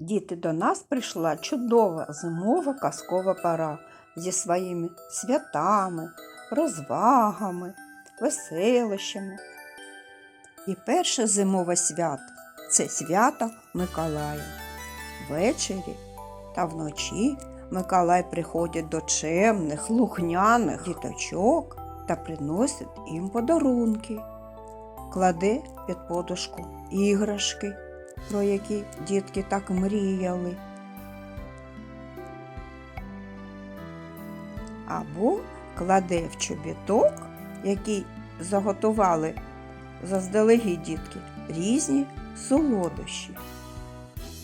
Діти, до нас прийшла чудова зимова казкова пора зі своїми святами, розвагами, веселощами. І перше зимове свято це свято Миколая. Ввечері та вночі Миколай приходить до чемних, слухняних діточок та приносить їм подарунки, кладе під подушку іграшки, про які дітки так мріяли. Або кладе в чобіток, який заготували заздалегідь дітки, різні солодощі.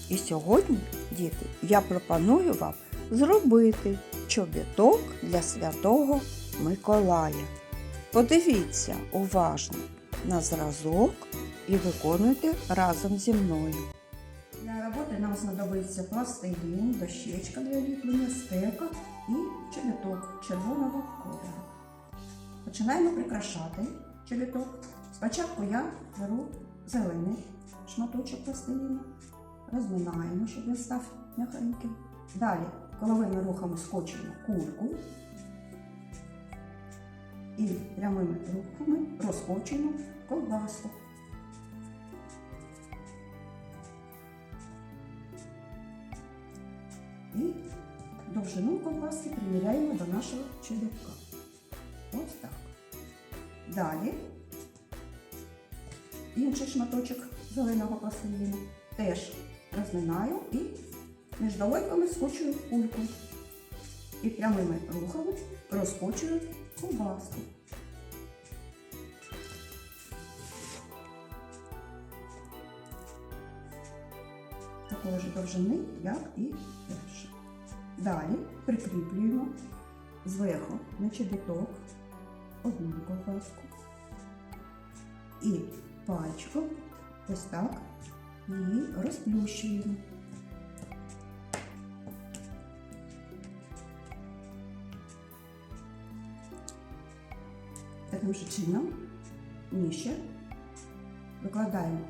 І сьогодні, діти, я пропоную вам зробити чобіток для святого Миколая. Подивіться уважно на зразок і виконуйте разом зі мною. Для роботи нам знадобиться пластилін, дощечка для ліплення, стека і чобіток червоного кольору. Починаємо прикрашати чобіток. Спочатку я беру зелений шматочок пластиліну, розминаємо, щоб він став м'якеньким. Далі коловими рухами скочуємо кульку і прямими рухами розкочуємо ковбаску. І довжину ковбаски приміряємо до нашого чобітка. Ось так. Далі інший шматочок зеленого пластиліну теж розминаю і між долоньками скочую кульку. І прямими рухами розкочую ковбаску. Такої ж довжини, як і. Далі прикріплюємо зверху на чобіток одну ковбаску. І пальчиком ось так її розплющуємо. Таким же чином нижче викладаємо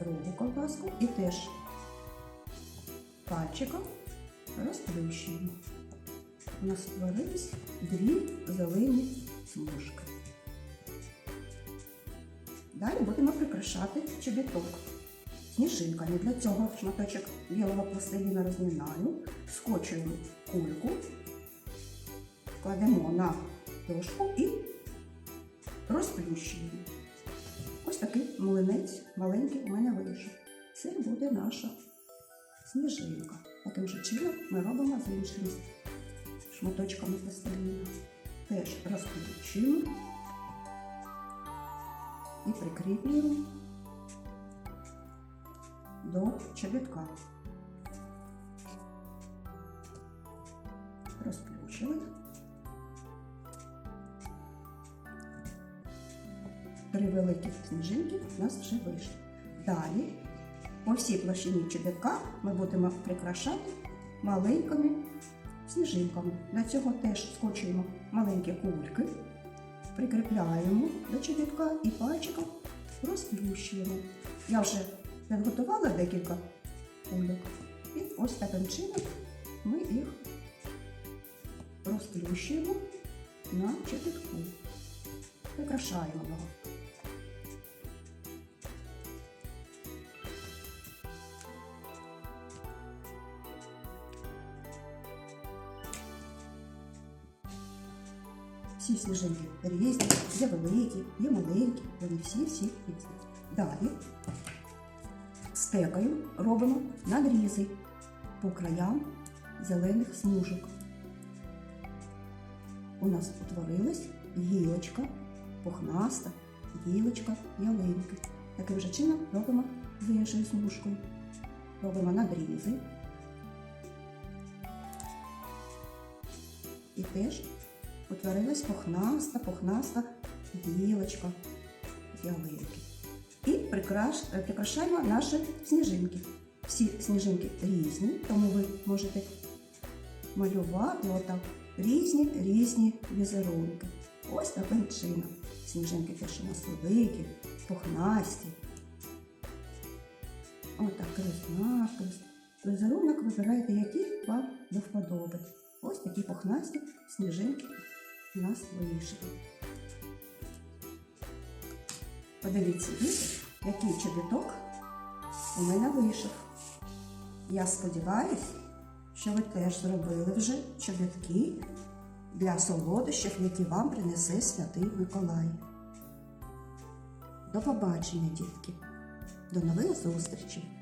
другу ковбаску і теж пальчиком розплющуємо. У нас створились дві зелені смужки. Далі будемо прикрашати чобіток сніжинками. Для цього шматочок білого пластиліна розминаю, скочуємо кульку, кладемо на дошку і розплющуємо. Ось такий млинець маленький у мене вийшов. Це буде наша сніжинка. Таким же чином ми робимо з іншими шматочками пластиліна. Теж розплющуємо і прикріплюємо до чобітка. Розплющили. Три великі сніжинки у нас вже вийшли. Далі по всій площині чобітка ми будемо прикрашати маленькими сніжинками. Для цього теж скочуємо маленькі кульки, прикріпляємо до чобітка і пальчиком розплющуємо. Я вже підготувала декілька кульок. І ось таким чином ми їх розплющуємо на чобітку. Прикрашаємо його. Всі сніжинки різні, є великі, є маленькі, вони всі-всі різні. Далі стекою робимо надрізи по краям зелених смужок. У нас утворилась гілочка, пухнаста, гілочка ялинки. Таким же чином робимо з іншою смужкою. Робимо надрізи. І теж утворилась пухнаста, пухнаста гілочка з ялинки. І прикраш, прикрашаємо наші сніжинки. Всі сніжинки різні, тому ви можете малювати отак різні різні візерунки. Ось таким чином. Сніжинки теж у нас великі, пухнасті. Отак різнакость. Візерунок вибирайте, який вам до вподоби. Ось такі пухнасті сніжинки у нас вийшли. Подивіться, який чобіток у мене вийшов. Я сподіваюся, що ви теж зробили вже чобітки для солодощів, які вам принесе святий Миколай. До побачення, дітки! До нових зустрічей!